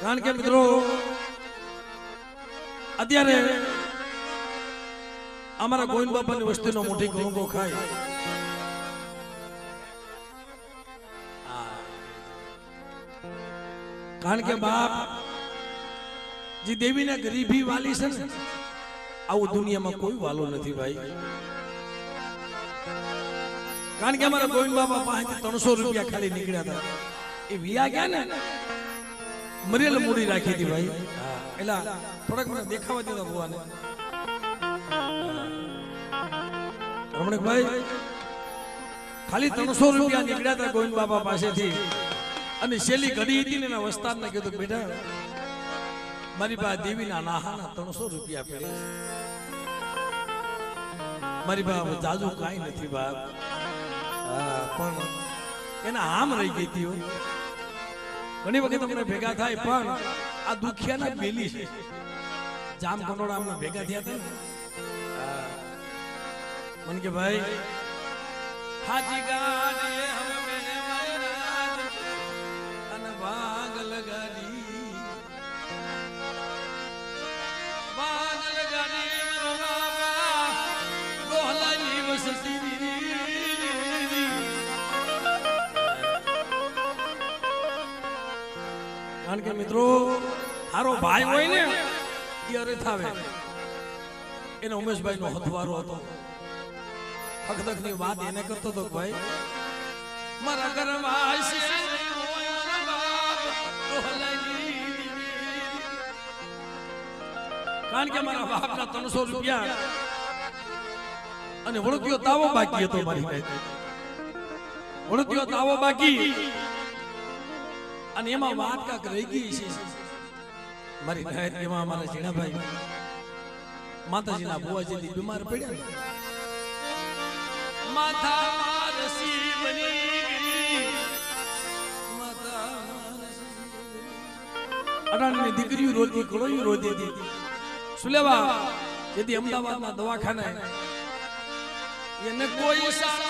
કારણ કે મિત્રો, અત્યારે અમારા ગોવિંદ બાપાની વસ્તીનો મોટી ગણગો ખાય. કારણ કે બાપ જે દેવીને ગરીબી વાલી છે ને, આવું દુનિયામાં કોઈ વાલો નથી ભાઈ. કારણ કે અમારા ગોવિંદ બાપા પાસે ત્રણસો રૂપિયા ખાલી નીકળ્યા હતા. એ વિયા ગયા ને મરેલ મૂડી રાખી હતી ભાઈ. એટલે થોડાક મને દેખાવા દેતા ભગવાને. રમણીકભાઈ ખાલી ત્રણસો રૂપિયા નીકળ્યા હતા ગોવિંદ બાપા પાસેથી. અને છેલ્લી ઘડી હતી ને એના વસ્તારને કીધું બેટા મારી પાસે દેવીના નાહાના ત્રણસો રૂપિયા પડે મારી પાસે જાજુ કાંઈ નથી બાપ. પણ એના આમ રહી ગઈ હતી. ઘણી વખત અમને ભેગા થાય, પણ આ દુખિયાના બેલી છે જામ કનોડા અમને ભેગા થયા હતા ને હા. કે ભાઈ, હાજી ગાડીએ કારણ કે મિત્રો, હારો ભાઈ હોય ને, એ અરે થાવે. એને ઉમેશભાઈ નો હથવારો હતો. હકદકની વાત એને કરતો હતો ભાઈ, મારા ઘરમાં કારણ કે મારા બાપ ના ત્રણસો રૂપિયા અને વળગ્યો તાવો બાકી હતો મારી પાસે. વળગ્યો તાવો બાકી અને એમાં વાત કાક રહી ગઈ છે. મારી ગાયત એમાં અમારા જીણાભાઈ માતાજીના બુવાજી બીમાર પડ્યા. માથા મારસી બની. અડાણીની દીકરીઓ રોતી કળોયું રોતી હતી. શું લેવા? જેથી અમદાવાદના દવાખાને. એને કોઈ સારો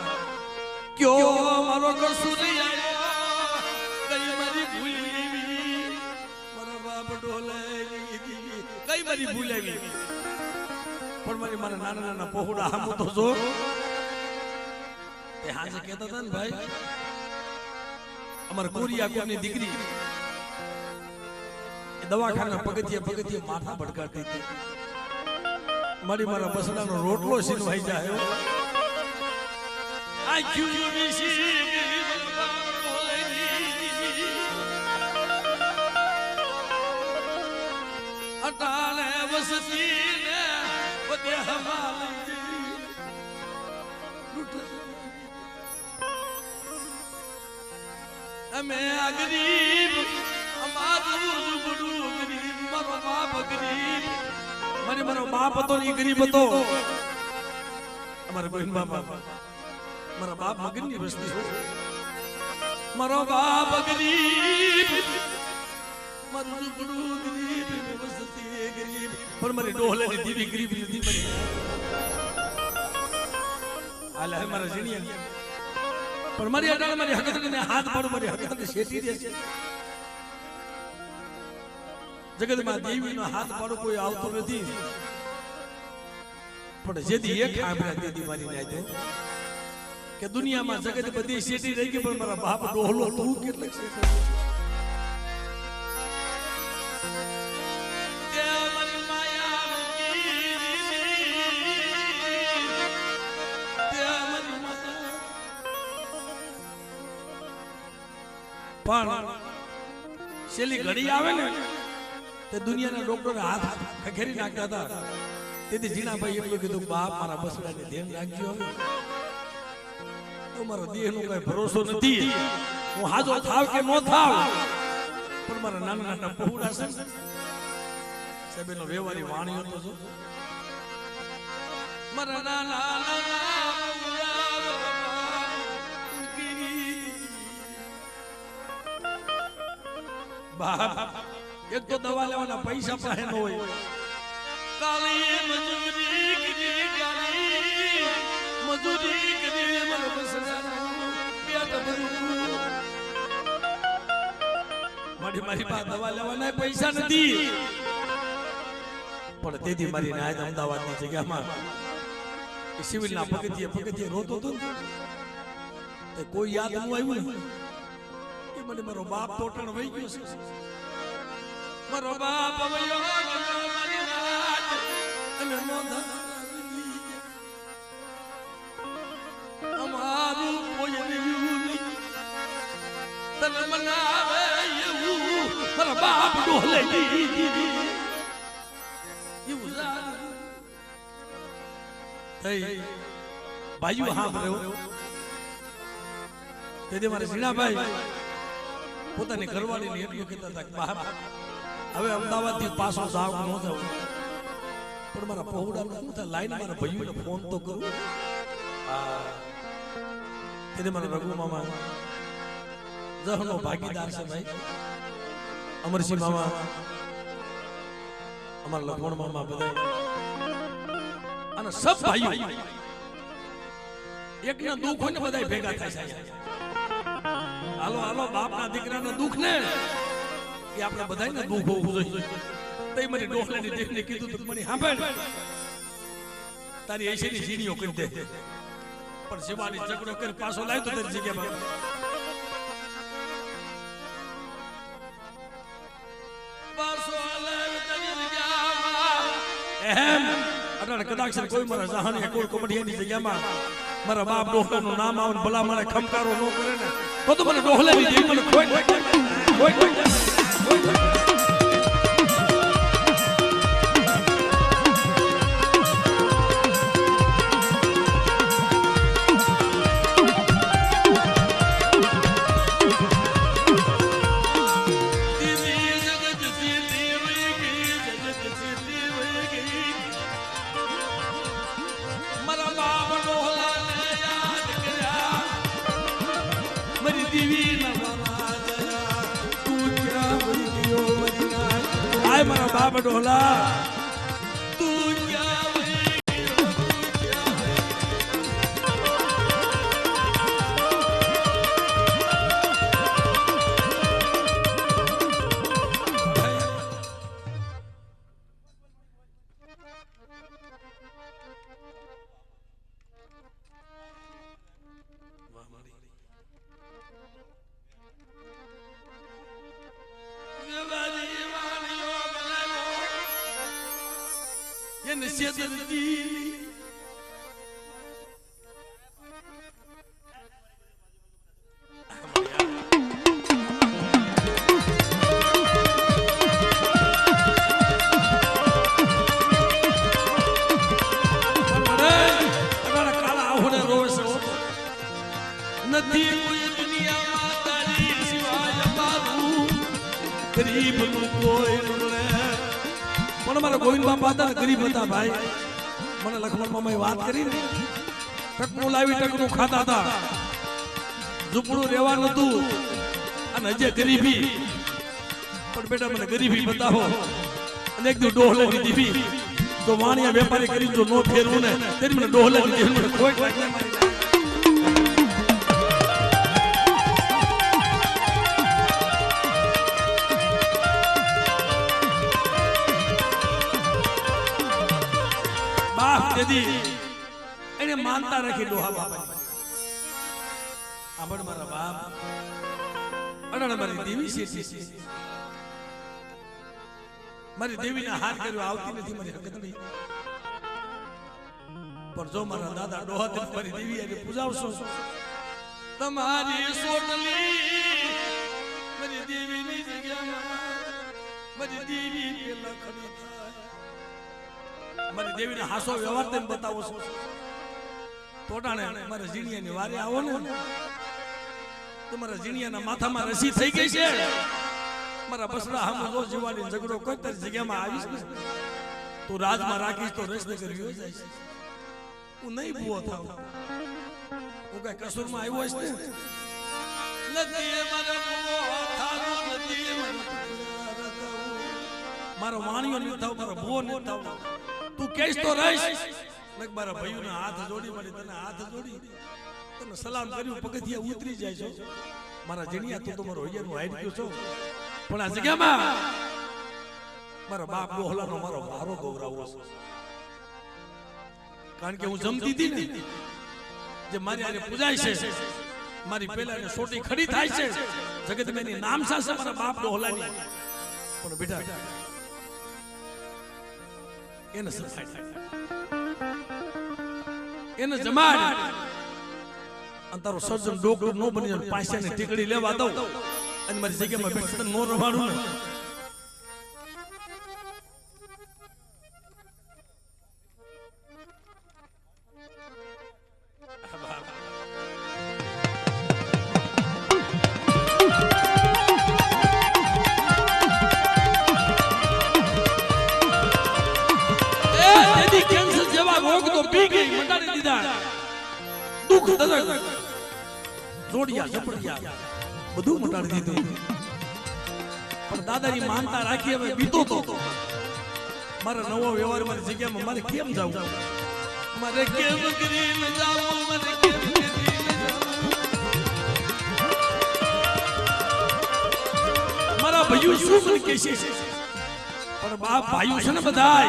ક્યો મારો કસૂરી આવ્યો. કઈ મારી ભૂલી મારો બાપ દીધી. કઈ મારી ભૂલાવી. પણ મારી મારા નાના નાના પહોળા હામું તો જો. તે હાજે કહેતા હતા ને ભાઈ દવાખાના પગથિયે માથા ભડકાતી મારી મારા બસડાનો રોટલો સીનવાઈ જાય અટાણે વસતી ને બધે અમે આ ગરીબ અમારું ઝૂંપડું ગરીબ મારો બાપ ગરીબ મને મારો બાપ હતો ને ગરીબ હતો. અમારા ગોવિંદ બાપા. મારા બાપ મગનની વસ્તી મારો બાપ ગરીબ. મારું ઝૂંપડું ગરીબ ગરીબ. પણ મારી ડોહલાની દીવી ગરીબ નથી મરી હાલે હે મારા જીણિયા પણ મારી અડાળ મારી હકતને હાથ પાડું, મારી હકતને શેઠી દે છે. જગતમાં દેવીનો હાથ પાડો કોઈ આવતો નથી. પણ જેથી એક આંબળા તેથી મારી નાખે. કે દુનિયામાં જગત બધી શેઠી રહી ગઈ પણ મારા બાપ ડોહલો તું કેટલે પણ છેલ્લી ઘડી આવે ને તે દુનિયાના ડોક્ટર હાથ ખખેરી નાખતા હતા. તેથી જીણાભાઈ એટલું કીધું બાપ મારા બસડાને ધ્યાન રાખજો હવે. તો મારો દેહનો કઈ ભરોસો નથી. હું હાજો થાવ કે નો થાવ? પણ મારા નાના નાના પહોળા છે સાહેબ એનો વ્યવહારી વાણી હતો જો. મારા નાના બાપ એક તો દવા લેવાના પૈસા પાસે ન હોય. કાલે મજૂરી કરી મારી મારી પાસે દવા લેવાના પૈસા નથી. પણ તેથી મારી નાયત અમદાવાદની જગ્યામાં એ સિવિલના પગથિયે પગથિયે રોતો હતો ને. તે કોઈ યાદ ન આવ્યું ને? કે મને મારો બાપ તોટણ વહી ગયો છે. મારો બાપ વયો ગયો મારી રાત અને નોંધા અમારું કોઈ રહ્યું નહીં. તને મનાવે મારા બાપ ડોલે એવું થઈ ભાઈઓ હા રહ્યો તેથી મારે ઝીણાભાઈ. પોતાની ઘરવાળીને એટલું કહેતા હતા કે બાપ હવે અમદાવાદથી પાછો જાવ ન જાવ પણ મારા શું થાય? લાઈન મારા ભાઈઓને ફોન તો કરું. તેથી મારા રઘુ મામા જહનો ભાગીદાર છે. ભાઈ. અમરસિંહ મામા અમારા લખમણ મામા બધા. અને સબ ભાઈઓ, એકના દુઃખ હોય ને બધા ભેગા થાય છે હાલો હાલો, બાપના દીકરાના દુઃખ ને એ આપણે બધાયને દુઃખ હોવું જોઈએ. તઈ મને ડોહલાની દેખને કીધું તું, મને સાંભળ. તારી એસીની સીડીઓ કરી દે. પણ શિવાની ઝઘડો કરી પાછો લાવ્યો તારી જગ્યામાં. એમ? અટાણે કદાચ કોઈ મારા જહાની કોઈ કોમડિયાની જગ્યામાં મારા બાપ ડોહલાનું નામ આવે ભલા મારે ખમકારો ન કરે ને. તો તો મને ડોહલાની દેવી મને ખોઈ એને છેતરતી. તમારા વાત કરી ને ટકનું લાવી ટકનું ખાતા હતા. ઝૂંપડું રહેવા નતું અને હજે ગરીબી. પણ બેટા મને ગરીબી બતાવો. અને એક દિવસ ડોહલેની દીવી તો વાણિયા વેપારી કરી જો નો ફેરવું ને, તેની મને ડોહલે દીધી કોઈ. બાપ માનતા રાખી ડોહા બાપા આંબળ મારા બાપ. અડાણ મારી દેવી છે મારી દેવીના હાથ કર્યો, આવતી નથી મારી હકતડી પણ જો મારા દાદા ડોહા તમે મારી દેવી એને પૂજાવશો, તમારી સોટલી મારી દેવીની જગ્યામાં, મારી દેવી પેલા ખડી થાય. મારી દેવીને હાસો વ્યવહાર તેમ બતાવો છો. ટોટાણે મારા ઝીણિયાની વારે આવો ને તમારા જીણિયાના માથામાં રસી થઈ ગઈ છે. મારા બસડા હામો જો જીવાડી ઝઘડો કોઈ તારી જગ્યામાં આવીશ ને તું રાજમાં રાખીશ તો રસ નગર રહ્યો જાય છે હું નહીં ભૂવો થાવ. હું કઈ કસૂરમાં આવ્યો છે નથી મારે ભૂવો થારો નથી મારો વાણિયો નહીં થાવ મારો ભૂવો નહીં થાવ તું કેસ તો રહીશ. ને મારા ભાઈઓના હાથ જોડી મારી તને હાથ જોડી. તને સલામ કર્યું પગથિયા ઉતરી જાય છો. મારા જણિયા તું તમારો મારો હૈયાનું હાઈટ ગયો છો. પણ આ જગ્યામાં મારા બાપ બોહલાનો મારો વારો ગૌરાવો છે કારણ કે હું જમતી હતી ને જે મારી આને પૂજાય છે મારી પેલા ને સોટી ખડી થાય છે. જગત મેની નામ સાસે મારા બાપ ડોહલાની પણ બેટા એને સફાઈ એને જમાડ. અને તારો સર્જન ડોક્ટર નો બની જાય પાછાની ટીકડી લેવા દઉં. અને મારી જગ્યામાં બેઠા નો રમાડું ને. જગ્યામાં મારે કેમ જવું મારે કેમ કરીને જવું મારે મારા ભાઈઓ શું મને કહેશે પણ બાપ ભાઈઓ છે ને બધા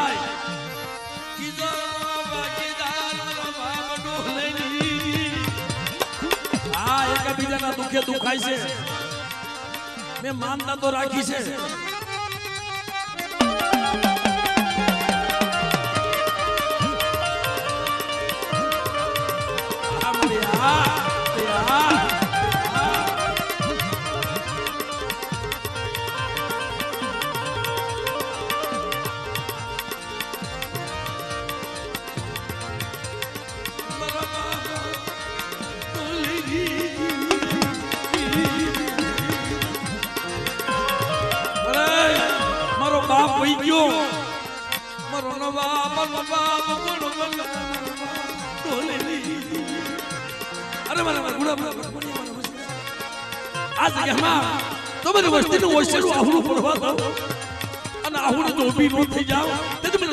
હા એકબીજાના દુખે દુખાય છે. મેં માનતા તો રાખી છે. આ જગ્યામાં તમે વસ્તીનું ઓછેલું આહુડું પડવા દો અને આહુડું તો ઊભી થઈ જાઓ તે તમે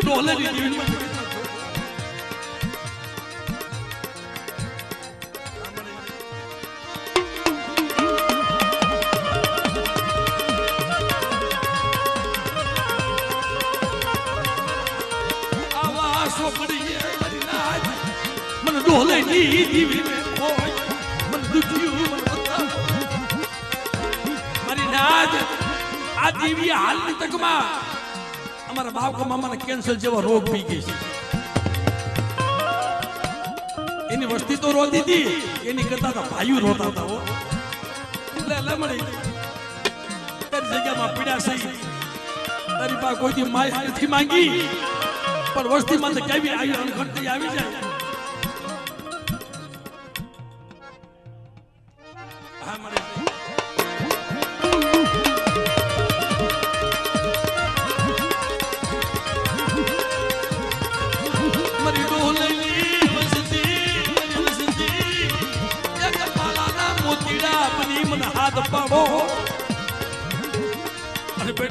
મારી નાજ મને ડોલે ની આ દીવી હાલની તકમાં અમારા બાપ મામાને કેન્સર જેવો રોગ પી ગઈ છે. એની વસ્તી તો રોતી હતી, એની કરતા તો ભાઈઓ રોતા હતા. એટલે લે લે મળી તારી જગ્યામાં પીડા સહી. તારી પાસે કોઈથી માય નથી માંગી, પણ વસ્તી માં તો કેવી આવી અણઘડ આવી જાય.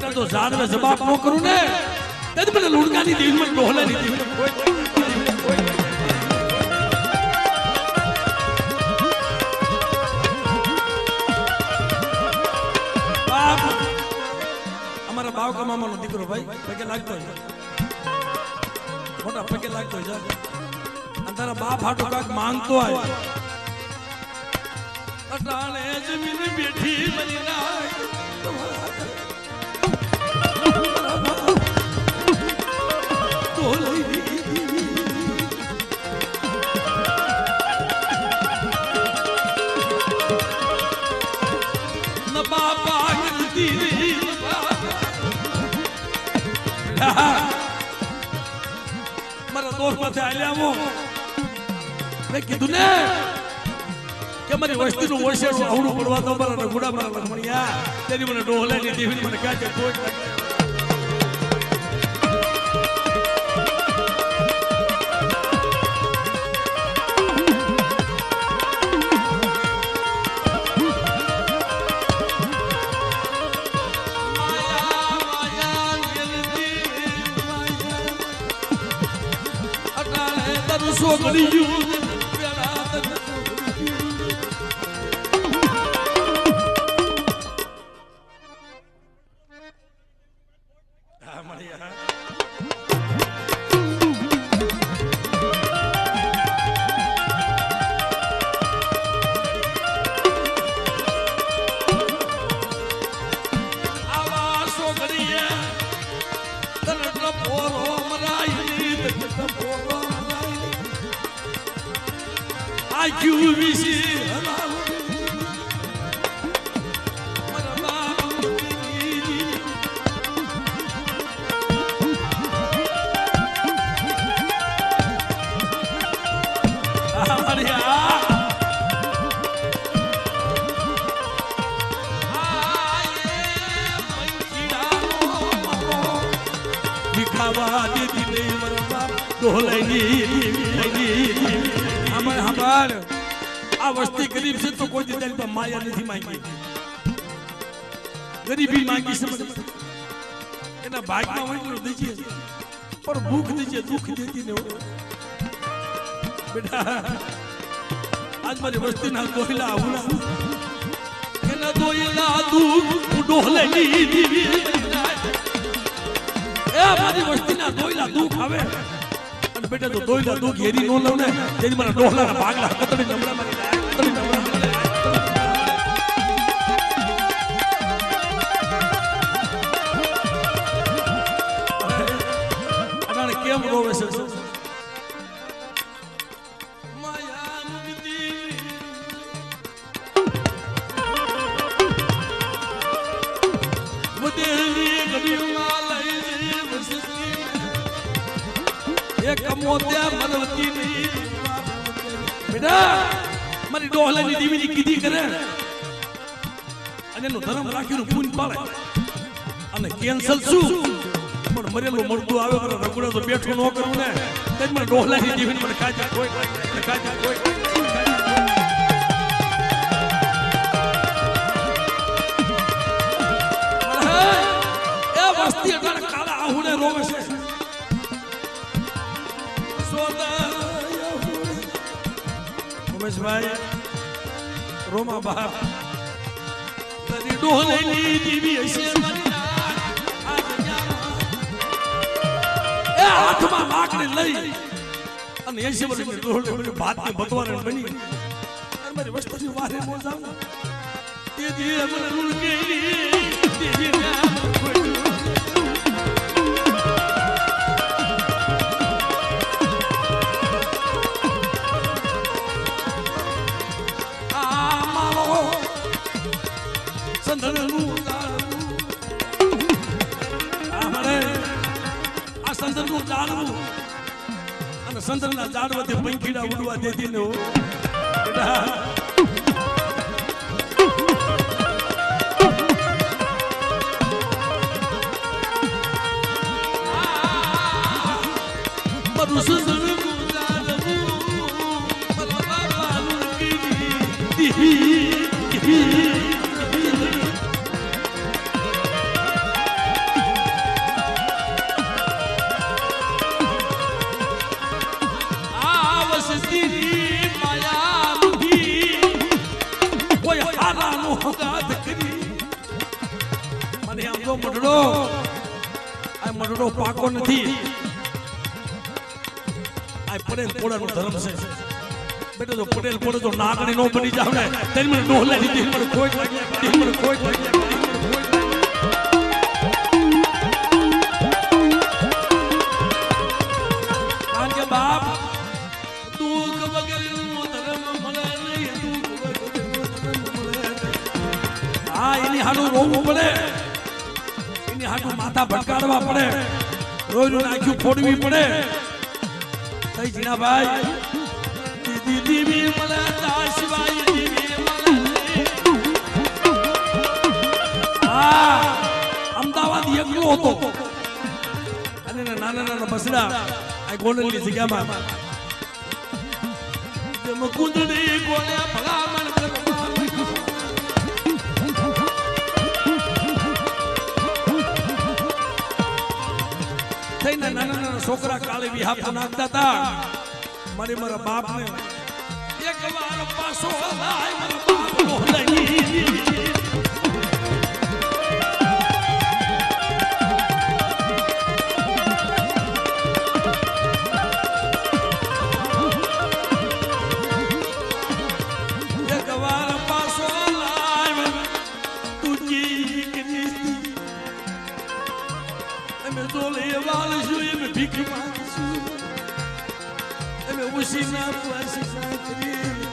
અને બેટા તો ઝાડવે જવાબ ન કરું ને? તેથી મને લુણકાની દેવી મને ડોહલાની દેવી કોઈ બાપ! અમારા બાવકા મામાનો દીકરો ભાઈ, પગે લાગતો હોય. મોટા પગે લાગતો હોય અને તારા બાપ હાટો કાક માંગતો હોય. અટાણે જમીન બેઠી બની નાય. દોસ્ત હું મેં કીધું ને કે મારી વસ્તીનું ઓછેડું આવડું પડવા તો મારા રઘુડા મારા લખમણિયા તેની મને ડોહલાની દેવી મને કાચે કોઈ ભાગમાં વંટલું દેજે પણ ભૂખ દેજે દુઃખ દેતી ને બેટા આજ મારી વસ્તીના દોહલા આવડા એના દોયલા દુઃખ ડોહલે દીધી એ મારી વસ્તીના દોયલા દુઃખ આવે. અને બેટા તો દોયલા દુઃખ હેરી નો લઉં ને જેથી મારા ડોહલાના ભાગલા કતડી નમડા મારી. રાખ્યું પૂન પાડે. અને કેન્સલ શું? પણ મરેલો મળતું આવે મારા રગડો તો બેઠો ન કરું ને. તે જ મને ડોહલાની દીવીની મને કાચા કોઈ મને કોઈ એ વસ્તી ઉમેશભાઈ, રોમા બહાર. લાકડી લઈ અને એસી વર્ષની ડોહલે બની ભાતની ભતવારણ બની. મારી વસ્તુની વારે મોજ આવું તે દી મને દેવી નામ કોઈ સંધનનું ઝાડવું. આ સંધનનું ઝાડવું. અને સંધનના ઝાડવાથી પંખીડા ઉડવા દેતી ને. બેટા, આ પટેલ પોળાનો ધર્મ છે. બેટો, જો પટેલ પોળો તો નાગણી નો બની જાવ ને. તેની મને ડોહલા લીધી. મને કોઈ મને કોઈ હાડું રોવું પડે. એની હાડું માથા ભટકાડવા પડે. રોજ રોજ ફોડવી પડે. થઈ જીણાભાઈ દીદી બી મને દાસભાઈ દીદી મને હા, અમદાવાદ એકલો હતો. અને નાના નાના બસડા આ ગોંડલની જગ્યામાં. જેમ ગોળ્યા ગોળે થઈને નાના નાના છોકરા કાલે વિહાપ નાખતા હતા મારી મારા બાપને એક વાર પાછો લાય મારા બાપનો અમે ઉસીના પાસી સાકરી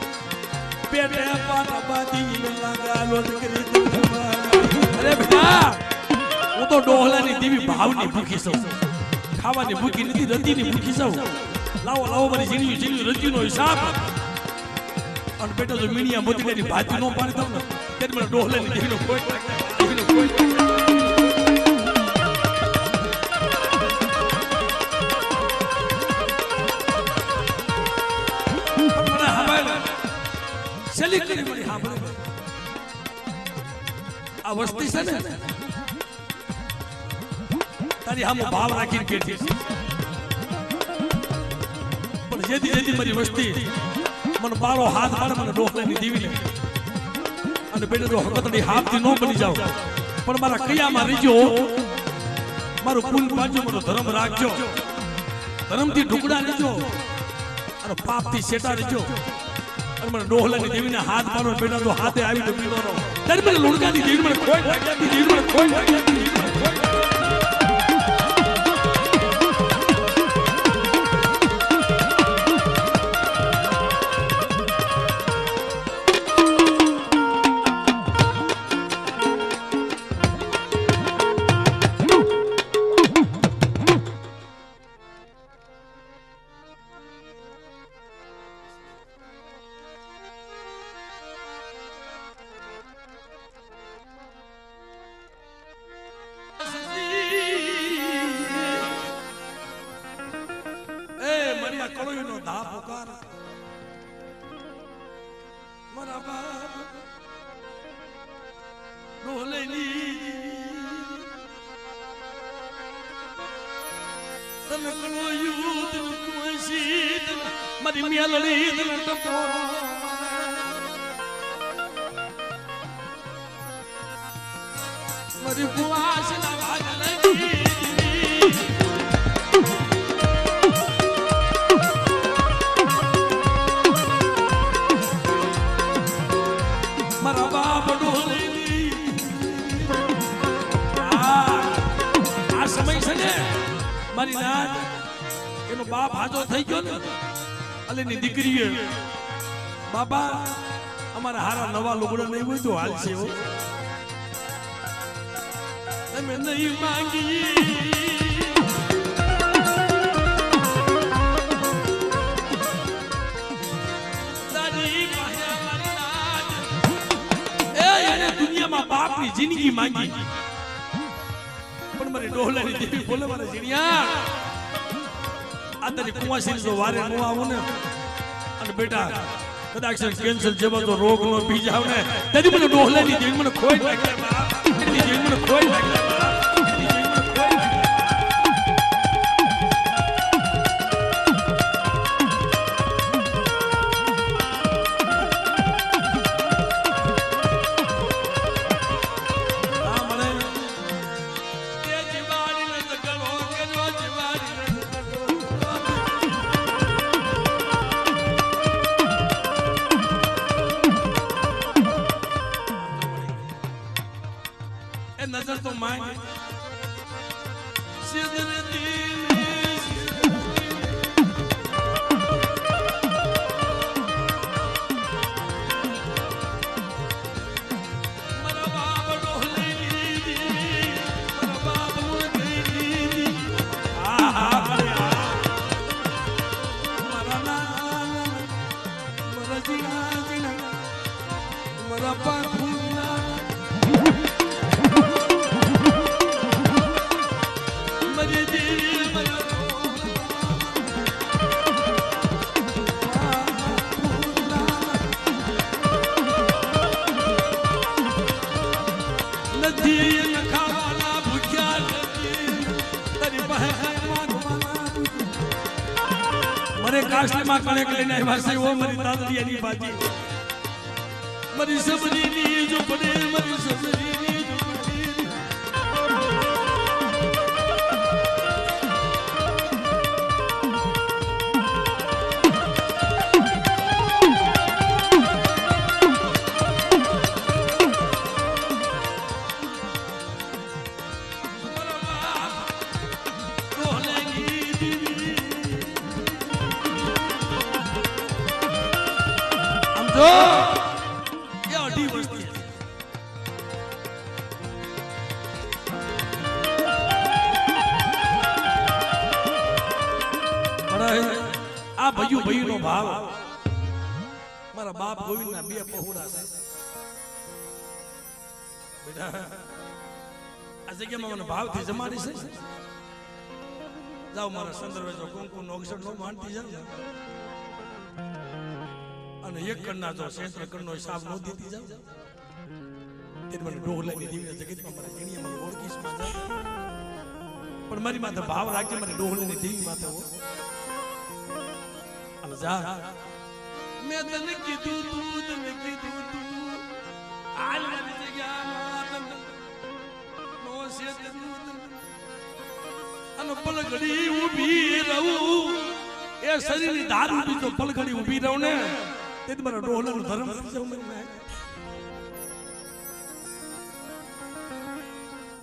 પેટે પાટા બાંધી લાગા લોટ કરી અરે બેટા હું તો ડોહલાની દેવી ભાવની ભૂખી છું ખાવાની ભૂખી નથી રતિની ભૂખી છું લાવો લાવો મારી ઝીણી ઝીણી રતિનો હિસાબ અને બેટા જો મીણિયા મોતીલાની ભાતી નો પાડી દઉં ને ત્યારે મને ડોહલાની દેવીનો કોઈ કોઈ છેલ્લી કરી મળી સાંભળ. આ વસ્તી છે ને, તારી આમ ભાવ રાખીને બેઠી. પણ જેથી જેથી મારી વસ્તી, મને બારો હાથ પાડે મને ડોહલાની દીવી અને બેટે જો હકતની હાથથી ન બની જાવ પણ મારા કયામાં રીજો, મારું કુલ પાજો મારો ધર્મ રાખજો ધર્મથી ઢુકડા લેજો અને પાપથી સેટા રહેજો મને ડોહલાની દેવીને હાથ મારો બેટા તો હાથે આવી તો પીડો મને લુણકાની દેવીને કોઈ કોઈ કોઈ ગયો અલેની દીકરીએ અમારા હારા નવા લુગડા નહીં હોય તો હાલ છે હો. તમે નહીં માંગી જિંદગી માંગી. પણ મારી ડોહલાની દેવી બોલે, મારા જીણિયા આ તારી કુંવાસી જો વારે નો આવું ને. અને બેટા, કદાચ કેન્સર જેવા તો રોગ નો બીજ જાવ ને તેથી મને ડોહલાની દેવી મને ખોઈ નાખે. એની દેવી મને ખોઈ નાખે. કાશ્મીરમાં કણેક લઈને આવ્યા છે ઓ મારી તાતડી એની બાજી. મારી જો ઝૂંપડી મારી સબરીની ઝૂંપડી આમ આ ભૈયું નો ભાવ. મારા બાપ ગોવિંદના બે પહોળા છે બેટા આ જગ્યામાં મને ભાવથી જમાડી છે. જાઓ મારા સંદર્ભે જો કુંકુ નો અક્ષર નો માનતી જાવ અને એક કણના જો શેત્ર કણનો હિસાબ નો દીધી જાવ તે મને ડોહલાની દીવીને જગતમાં મારા જીણીયામાં ઓળખીશમાં પણ મારી માથે ભાવ રાખજે ડોહ લઈને દીવી માથે હો. અને જા મેં તને કીધું તું, તને કીધું તું. હાલ મારી જગ્યામાં તને નો ક્ષેત્ર અને પલઘડી ઊભી રહું. એ શરીરની ધાર ઊભી તો પલઘડી ઊભી રહું ને. તે મારા ડોહલાનું ધર્મ.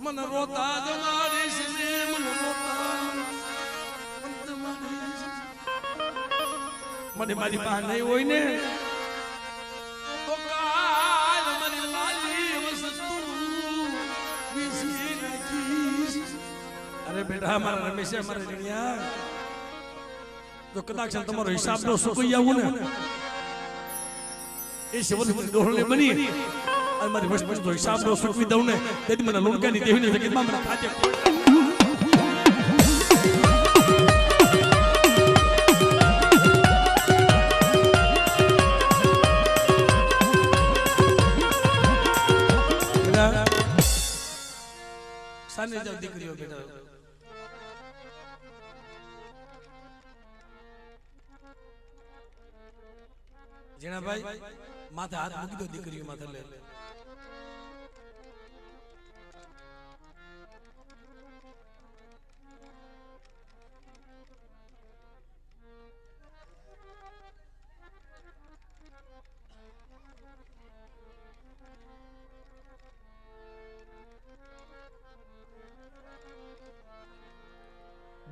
મને રોતા જમાડીશ ને, મને રોતા મને મારી બા નહીં હોય ને તો કાલ મારી લાલી વસ્તુ વીસી નાખીશ. અરે બેટા મારા રમેશે મારા જીણિયા. તો કદાચ તમારો હિસાબ નો સુકઈ આવું ને. એ શિવન ડોહલે બની. અને મારી વસ્તુ હિસાબ નો સુકવી દઉં ને તેથી મને લોણકાની દેવીની જગતમાં મને ખાતે સાને જાવ દીકરીઓ બેટા જીણાભાઈ માથે હાથ મૂકી દો દીકરીઓ માથે લે.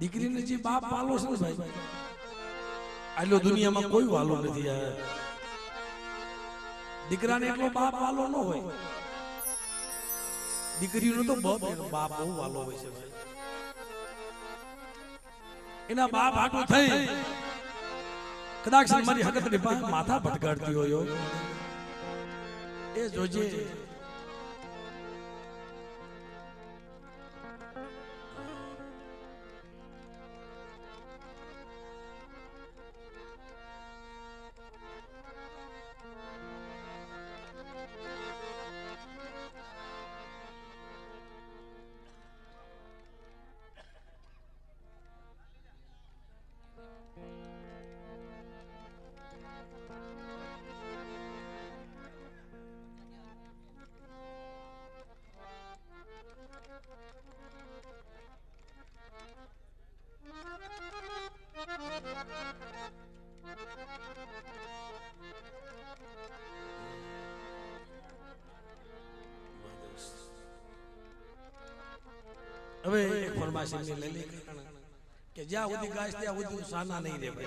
દીકરીને જે બાપ વાલો છે ને ભાઈ આટલો દુનિયામાં કોઈ વાલો નથી આ દીકરાને એટલો બાપ વાલો ન હોય. દીકરીનો તો બાપ એનો બાપ બહુ વાલો હોય છે ભાઈ. એના બાપ આટો થઈ. કદાચ મારી હકતની પાસે માથા ભટકાડતી હોય એ જોજે. ગાય ત્યાં સાના નહીં રહે